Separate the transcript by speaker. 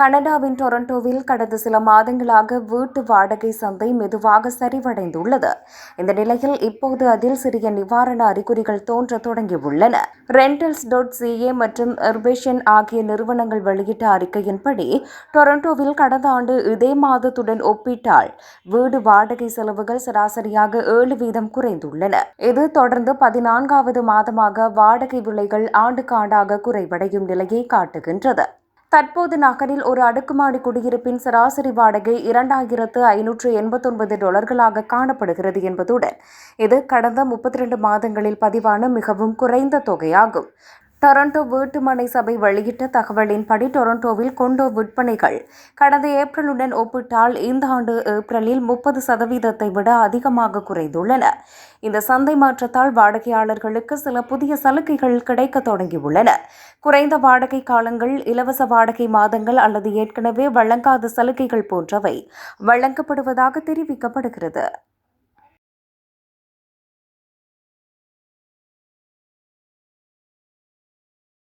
Speaker 1: கனடாவின் டொரண்டோவில் கடந்த சில மாதங்களாக வீட்டு வாடகை சந்தை மெதுவாக சரிவடைந்துள்ளது. இந்த நிலையில் இப்போது அதில் சிறிய நிவாரண அறிகுறிகள் தோன்ற தொடங்கியுள்ளன. ரெண்டல்ஸ் டாட் சிஏ மற்றும் எர்பேஷன் ஆகிய நிறுவனங்கள் வெளியிட்ட அறிக்கையின்படி டொரண்டோவில் கடந்த ஆண்டு இதே மாதத்துடன் ஒப்பிட்டால் வீடு வாடகை செலவுகள் சராசரியாக ஏழு வீதம் குறைந்துள்ளன. இது தொடர்ந்து பதினான்காவது மாதமாக வாடகை விலைகள் ஆண்டுக்காண்டாக குறைவடையும் நிலையை காட்டுகின்றது. தற்போது நகரில் ஒரு அடுக்குமாடி குடியிருப்பின் சராசரி வாடகை இரண்டாயிரத்து ஐநூற்று எண்பத்தொன்பது டாலர்களாக காணப்படுகிறது என்பதுடன் இது கடந்த முப்பத்தி ரெண்டு மாதங்களில் பதிவான மிகவும் குறைந்த தொகையாகும். டொரண்டோ வீட்டுமனை சபை வெளியிட்ட தகவலின்படி டொரண்டோவில் கொண்டோ விற்பனைகள் கடந்த ஏப்ரலுடன் ஒப்பிட்டால் இந்த ஆண்டு ஏப்ரலில் முப்பது சதவீதத்தை விட அதிகமாக குறைந்துள்ளன. இந்த சந்தை மாற்றத்தால் வாடகையாளர்களுக்கு சில புதிய சலுகைகள் கிடைக்க தொடங்கியுள்ளன. குறைந்த வாடகை காலங்கள் இலவச வாடகை மாதங்கள் அல்லது ஏற்கனவே வழங்காத சலுகைகள் போன்றவை வழங்கப்படுவதாக தெரிவிக்கப்படுகிறது.